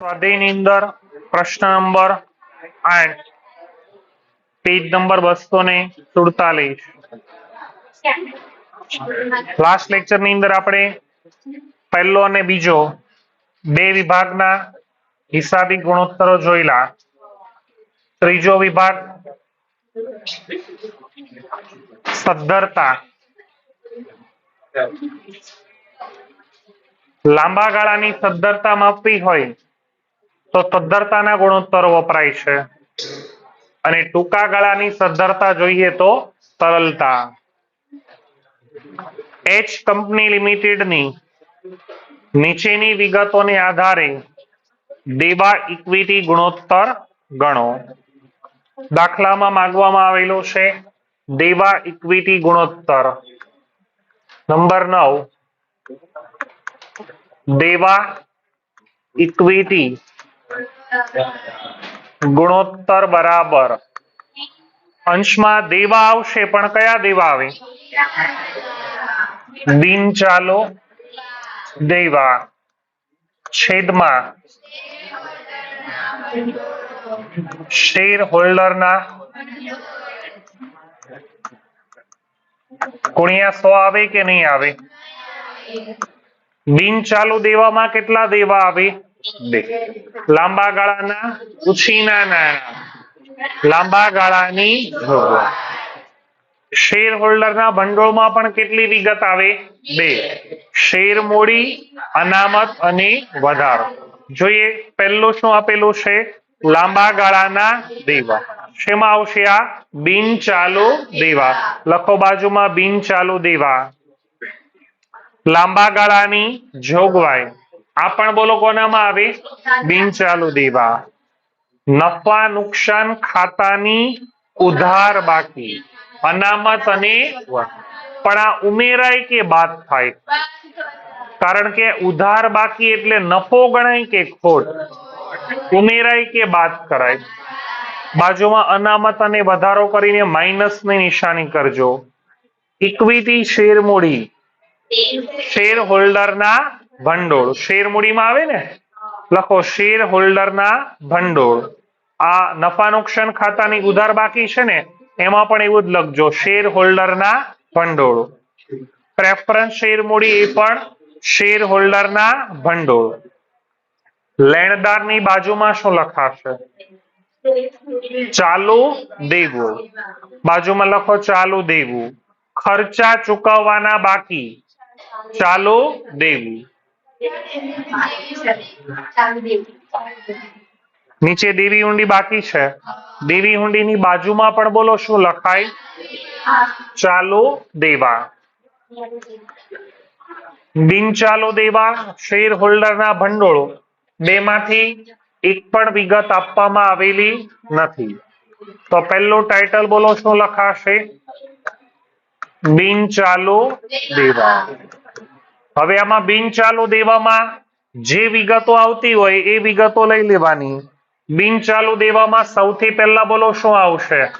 સ્વાધ્યાયની અંદર પ્રશ્ન નંબર આઠ. પેજ નંબર બસો ને સુડતાલીસ. લાસ્ટ લેક્ચરની અંદર આપણે પહેલો અને બીજો બે વિભાગના હિસાબી ગુણોત્તરો જોયેલા. ત્રીજો વિભાગ સદ્ધરતા. લાંબા ગાળાની સદ્ધરતા માપવી હોય તો સદ્ધરતાના ગુણોત્તર વપરાય છે. અને ટૂંકા ગાળાની સદ્ધરતા જોઈએ તો સરળતા. એચ કંપની લિમિટેડની નીચેની વિગતોને આધારે દેવા ઇક્વિટી ગુણોત્તર ગણો. દાખલામાં માંગવામાં આવેલો છે દેવા ઇક્વિટી ગુણોત્તર. નંબર નવ. દેવા ઇક્વિટી ગુણોત્તર બરાબર અંશમાં દેવા આવશે પણ કયા દેવા આવે બિન ચાલો દેવા છેદમાં શેર હોલ્ડરના ગુણ્યા સો આવે કે નહીં આવે બિન ચાલુ દેવામાં કેટલા દેવા આવે બે લાંબા ગાળાના, ઉછીના નાણાં લાંબા ગાળાની શેર હોલ્ડરના ભંડોળમાં પણ કેટલી વિગત આવે? બે. શેર મૂડી, અનામત અને વધારો. જોઈએ, પહેલું શું આપેલું છે? લાંબા ગાળાના દેવા. શેમાં આવશે આ? બિન ચાલુ દેવા. લખો બાજુમાં બિન ચાલુ દેવા. લાંબા ગાળાની જોગવાઈ. આ પણ બોલો કોનામાં આવે? બિન ચાલુ દેવા. નફા, નુકસાન, ખાતાની ઉધાર બાકી. અનામત અને પણ આ ઉમેરાય કે બાદ થાય? કારણ કે ઉધાર બાકી એટલે નફો ગણાય કે ખોટ? ઉમેરાય કે બાદ કરાય? બાજુમાં અનામત અને વધારો કરીને માઇનસની નિશાની કરજો. ઇક્વિટી શેર મૂડી. શેર હોલ્ડરના ભંડોળ. શેર મૂડીમાં આવે ને? લખો, શેર હોલ્ડરના ભંડોળ. આ નફા નુકસાન ખાતાની ઉધાર બાકી છે ને, એમાં પણ એવું જ લખજો, શેર હોલ્ડરના ભંડોળ. પ્રેફરન્સ શેર મૂડી એ પણ શેર હોલ્ડરના ભંડોળ. લેણદારની બાજુમાં શું લખાશે? ચાલુ દેવું. બાજુમાં લખો, ચાલુ દેવું. ખર્ચા ચૂકવવાના બાકી. ચાલુ દેવું. નીચે દેવી ઊંડી બાકી છે. દેવી હુંડીની બાજુમાં પણ બોલો શું લખાય? ચાલો દેવા. બિન ચાલો દેવા, શેર હોલ્ડરના ભંડોળો. બેમાંથી એક પણ વિગત આપવામાં આવેલી નથી. તો પહેલું ટાઇટલ બોલો શું લખાશે? બિન ચાલો દેવા. હવે આમાં બિન ચાલુ દેવામાં જે વિગતો આવતી હોય એ વિગતો લઈ લેવાની. બિન ચાલુ દેવામાં સૌથી પહેલા બોલો, શું આવશે?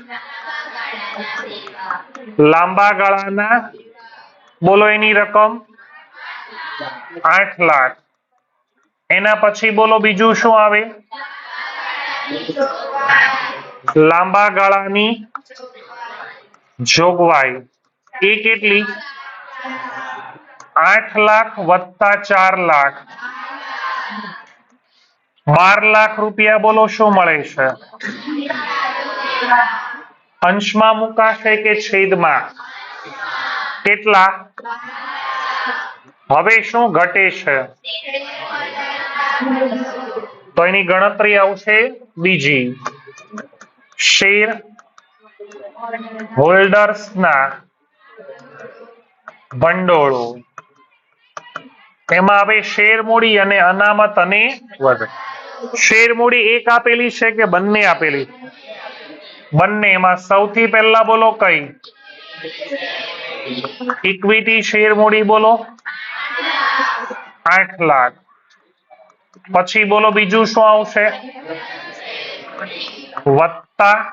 લાંબા ગાળાના. બોલો એની રકમ. આઠ લાખ. એના પછી બોલો બીજું શું આવે? લાંબા ગાળાની જોગવાઈ. એ કેટલી? આઠ લાખ વત્તા ચાર લાખ. બાર લાખ રૂપિયા બોલો શું મળે છે? અંશમાં મુકાશે કે છેદમાં? કેટલા? હવે શું ઘટે છે? તો એની ગણતરી આવશે બીજી. શેર હોલ્ડર્સના ભંડોળો. એમાં હવે શેરમૂડી અને અનામત અને વજન શેર મૂડી એક આપેલી છે કે બંને આપેલી? બંને. એમાં સૌથી પહેલા બોલો કઈ? ઇક્વિટી શેર મૂડી બોલો. આઠ લાખ. પછી બોલો બીજું શું આવશે? વત્તા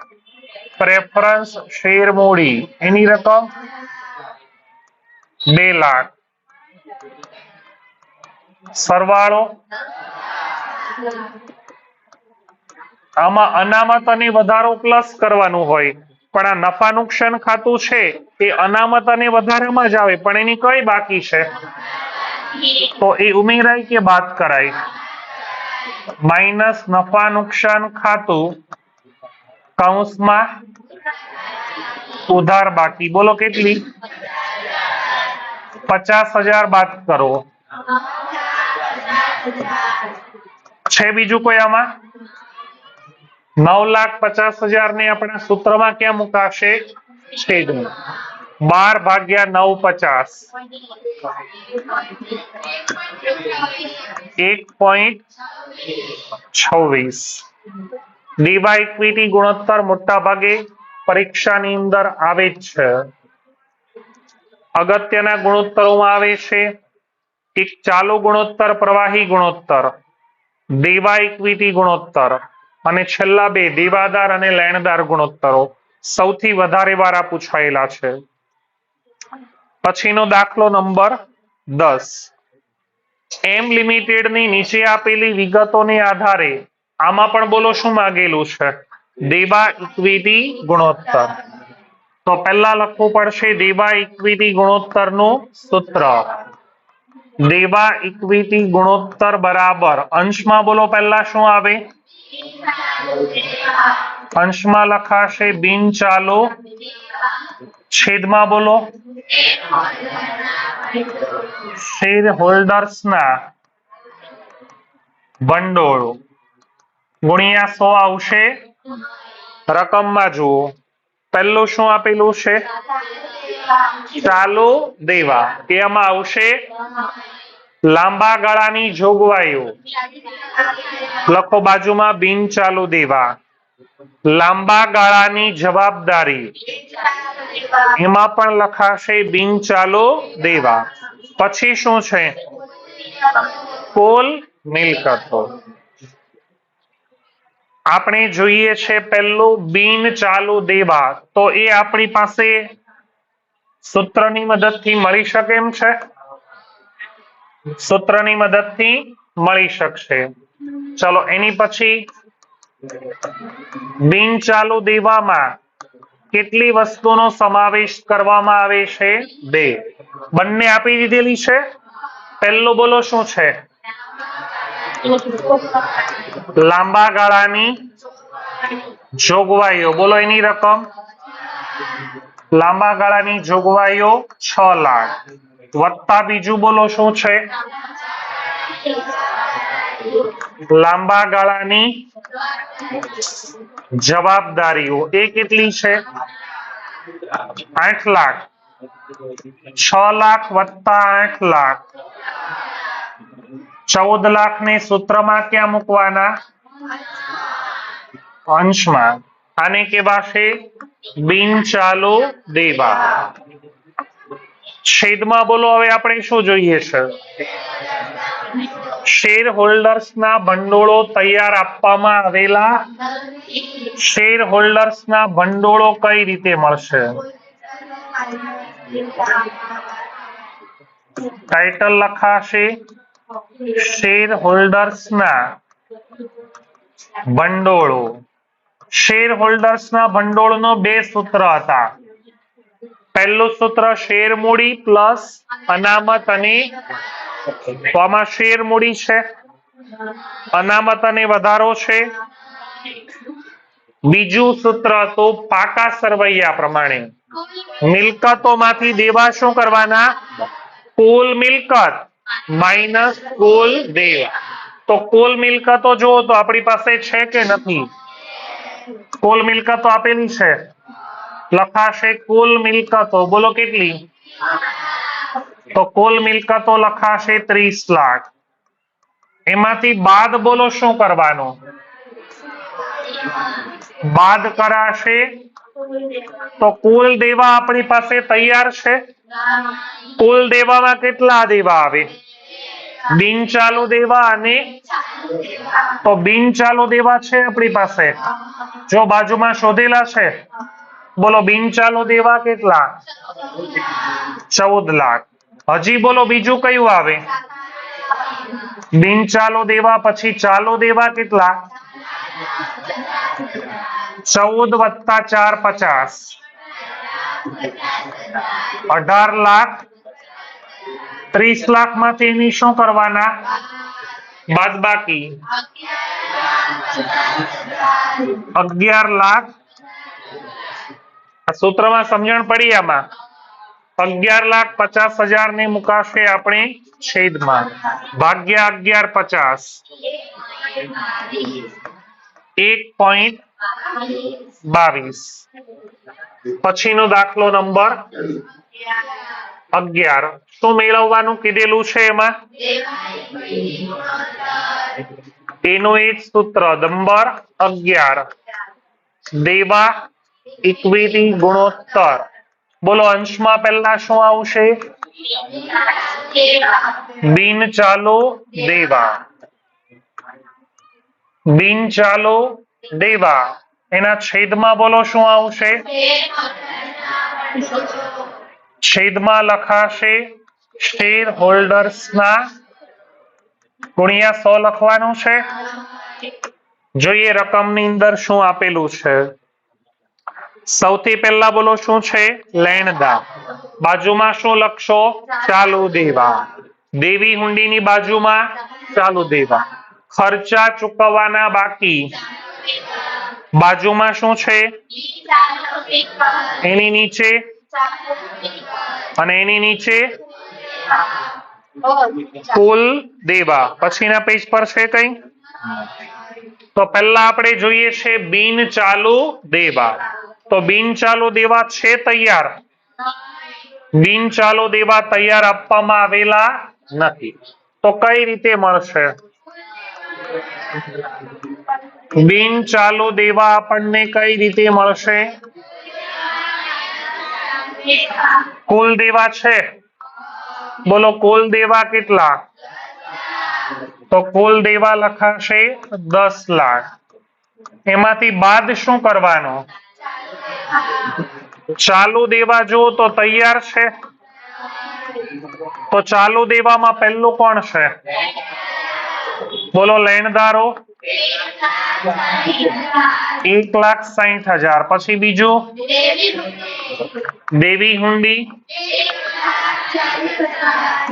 પ્રેફરન્સ શેર મૂડી એની રકમ બે લાખ. સરવાળો. આમાં અનામત અને વધારો પ્લસ કરવાનું હોય. પણ આ નફા નુકસાન ખાતું છે, એ અનામત અને વધારામાં જ આવે, પણ એની કઈ બાકી છે? તો એ ઉમેરાય કે બાદ કરાય? માઇનસ નફા નુકસાન ખાતું, કૌંસમાં ઉધાર બાકી. બોલો કેટલી? પચાસ હજાર બાદ કરો. છે બીજું કોઈ આમાં? નવ લાખ પચાસ હજાર ને આપણા સૂત્રમાં ક્યાં મુકાશે? બાર ભાગ્યા નવ પચાસ એક પોઈન્ટ છવ્વીસ. ડીવાય ઇક્વિટી ગુણોત્તર મોટા ભાગે પરીક્ષાની અંદર આવે છે. અગત્યના ગુણોત્તરોમાં આવે છે એક ચાલુ ગુણોત્તર, પ્રવાહી ગુણોત્તર દેવા ઇક્વિટી ગુણોત્તર અને છેલ્લા બે દેવાદાર અને લેણદાર ગુણોત્તરો સૌથી વધારે વાર પૂછાયેલા છે. પછીનો દાખલો નંબર દસ. એમ લિમિટેડની નીચે આપેલી વિગતોને આધારે આમાં પણ બોલો શું માંગેલું છે? દેવા ઇક્વિટી ગુણોત્તર. તો પહેલા લખવું પડશે દેવા ઇક્વિટી ગુણોત્તરનું સૂત્ર. દેવા ઇક્વિટી ગુણોત્તર બરાબર. અંશમાં બોલો પહેલા શું આવે? અંશમાં લખાશે બિન ચાલુ. છેદમાં બોલો. શેર હોલ્ડર્સના ભંડોળ. ગુણ્યા સો આવશે. રકમમાં જુઓ. પહેલું શું આપેલું છે? ચાલુ દેવા. એમાં આવશે લાંબા ગાળાની જોગવાઈઓ. લખો બાજુમાં, બિન ચાલુ દેવા. લાંબા ગાળાની જવાબદારી. એમાં પણ લખાશે બિન ચાલુ દેવા. પછી શું છે? કુલ મિલકતો. આપણે જોઈએ છે પહેલું બિન ચાલુ દેવા. તો એ આપણી પાસે સૂત્રની મદદથી મળી શકે એમ છે? સૂત્રની મદદથી મળી શકશે. ચલો, એની પછી બિન ચાલુ દેવામાં કેટલી વસ્તુનો સમાવેશ કરવામાં આવે છે? બે. બંને આપી દીધેલી છે? પહેલું બોલો, શું છે? લાંબા ગાળાની જોગવાઈઓ. બોલો, એની રકમ. લાંબા ગાળાની જોગવાઈઓ છ લાખ. વત્તા બીજું બોલો શું છે? લાંબા ગાળાની જવાબદારીઓ એ કેટલી છે? આઠ લાખ. છ લાખ વત્તા આઠ લાખ. ચૌદ લાખ ને સૂત્રમાં ક્યાં મૂકવાના? અંશમાં. આને કહેવાશે બિન ચાલુ દેવા. છેદમાં બોલો, હવે આપણે શું જોઈએ છે? શેર હોલ્ડર્સ ના ભંડોળો તૈયાર આપવામાં આવેલા. શેર હોલ્ડર્સ ના ભંડોળો કઈ રીતે મળશે? ટાઇટલ લખાશે શેર હોલ્ડર્સના ભંડોળો. શેર હોલ્ડર્સના ભંડોળનો બે સૂત્ર હતા. પહેલું સૂત્ર શેર મૂડી પ્લસ અનામત અને તો આમાં શેર મૂડી છે? અનામત અને વધારો છે? બીજું સૂત્ર હતું પાકા સરવૈયા પ્રમાણે. મિલકતોમાંથી દેવા શું કરવાના? કુલ મિલકત, માઇનસ કુલ દેવા. તો કુલ મિલકતો જુઓ તો આપણી પાસે છે કે નથી? કુલ મિલકતો આપેલી છે. લખાશે કુલ મિલકતો. બોલો કેટલી? તો કુલ મિલકતો લખાશે ત્રીસ લાખ. એમાંથી બાદ બોલો શું કરવાનું? બાદ કરાશે. તો કુલ દેવા આપણી પાસે તૈયાર છે? કુલ દેવામાં કેટલા દેવા આવે? બિન ચાલુ દેવા અને તો બિન ચાલુ દેવા છે આપણી પાસે. જો બાજુમાં શોધેલા છે, બોલો બિન ચાલુ દેવા કેટલા? ચૌદ લાખ. હજી બોલો બીજું કયું આવે? બિન ચાલુ દેવા પછી ચાલુ દેવા કેટલા? ચૌદ વત્તા ચાર પચાસ. અઢાર લાખ ત્રીસ લાખમાંથી એની શું કરવાના? બાદ બાકી. અગિયાર લાખ. આ સૂત્રમાં સમજણ પડી આમાં. અગિયાર લાખ પચાસ હજાર ને મુકાશે આપણે છેદમાં. ભાગ્યા અગિયાર પચાસ. એક પોઈન્ટ બાવીસ. પછીનો દાખલો નંબર અગિયાર. શું મેળવવાનું કીધેલું છે એમાં? એનું એક સૂત્ર નંબર અગિયાર. દેવા, ઇક્વિટી, ગુણોત્તર. બોલો, અંશમાં પહેલા શું આવશે? બિન ચાલો દેવા. બિન ચાલો દેવા. એના છેદમાં બોલો, શું આવશે? છેદમાં લખાશે. શેર હોલ્ડર્સના ગુણ્યા સો લખવાનું છે. જોઈએ રકમની અંદર શું આપેલું છે. સૌથી પહેલા બોલો શું છે? લેણદાર. બાજુમાં શું લખશો? ચાલુ દેવા. દેવી હુંડીની બાજુમાં ચાલુ દેવા. ખર્ચા ચૂકવવાના બાકી. બાજુમાં શું છે? એની નીચે અને એની નીચે કુલ દેવા. પછીના પેજ પર છે કઈ? તો પહેલા આપણે જોઈએ છે બિન ચાલુ દેવા. તો બિન ચાલુ દેવા છે તૈયાર? બિન ચાલુ દેવા તૈયાર આપવામાં આવેલા નથી. તો કઈ રીતે મળશે? બિન ચાલુ દેવા આપણને કઈ રીતે મળશે? કુલ દેવા છે? બોલો, કુલ દેવા કેટલા? તો કુલ દેવા લખાશે દસ લાખ. એમાંથી બાદ શું કરવાનું? ચાલુ દેવા જુઓ તો તૈયાર છે? તો ચાલુ દેવામાં પહેલું કોણ છે? બોલો, લેણદારો. એક લાખ સાહીઠ હજાર. પછી બીજું? દેવી હુંડી.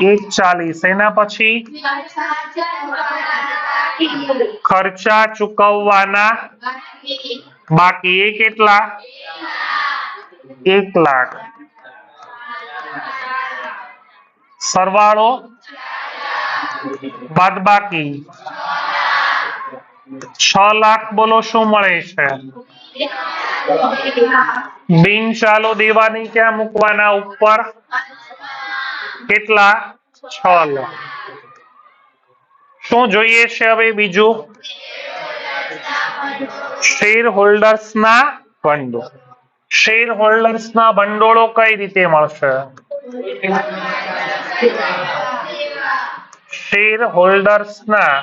એક ચાલીસ એના પછી? ખર્ચા ચૂકવવાના. બાકી એ કેટલા? એક લાખ. સરવાળો? બાદ બાકી? છ લાખ બોલો શું મળે છે? બિન ચાલો દેવાની ક્યાં મૂકવાના ઉપર? કેટલા? છ શું જોઈએ છે હવે બીજું? શેર હોલ્ડર્સ ના ભંડોળ શેર હોલ્ડર્સ ના ભંડોળો કઈ રીતે મળશે? શેર હોલ્ડર્સ ના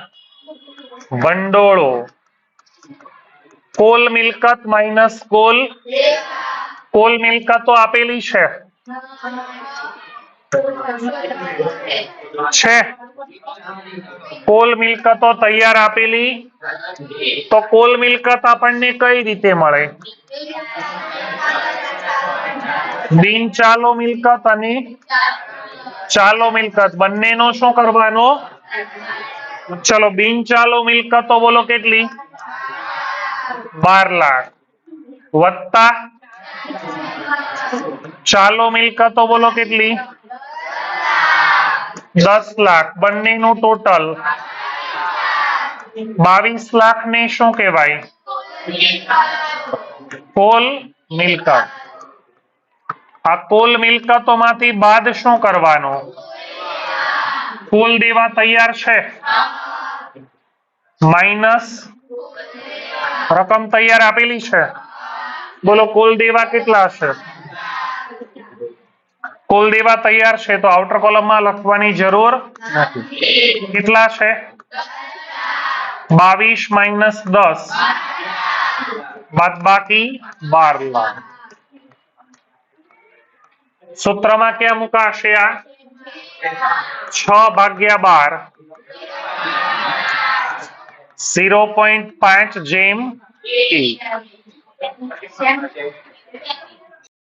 ભંડોળો. કોલ મિલકત માઇનસ કુલ કુલ મિલકતો આપેલી છે. છે. કુલ મિલકતો તૈયાર આપેલી. તો કુલ મિલકત આપણને કઈ રીતે મળે? બિન ચાલો મિલકત અને ચાલો મિલકત. બંનેનો શું કરવાનો? ચલો, બિન ચાલો મિલકતો બોલો કેટલી? બાર લાખ. વત્તા ચાલુ મિલકતો બોલો કેટલી? દસ લાખ. બંને નું ટોટલ બાવીસ લાખ ને શું કહેવાય? કુલ મિલકત આ કુલ મિલકતોમાંથી બાદ શું કરવાનું? કુલ દેવા તૈયાર છે? માઇનસ રકમ તૈયાર આપેલી છે? બોલો કુલ દેવા કેટલા હશે કુલ દેવા તૈયાર છે તો આઉટર કોલમમાં લખવાની જરૂર નથી। કેટલા છે? બાવીસ માઇનસ દસ। બાદ બાકી બાર લાખ સૂત્રમાં ક્યાં મુકાશે આ? છ ભાગ્યા બાર। ઝીરો પોઈન્ટ પાંચ જેમ Sam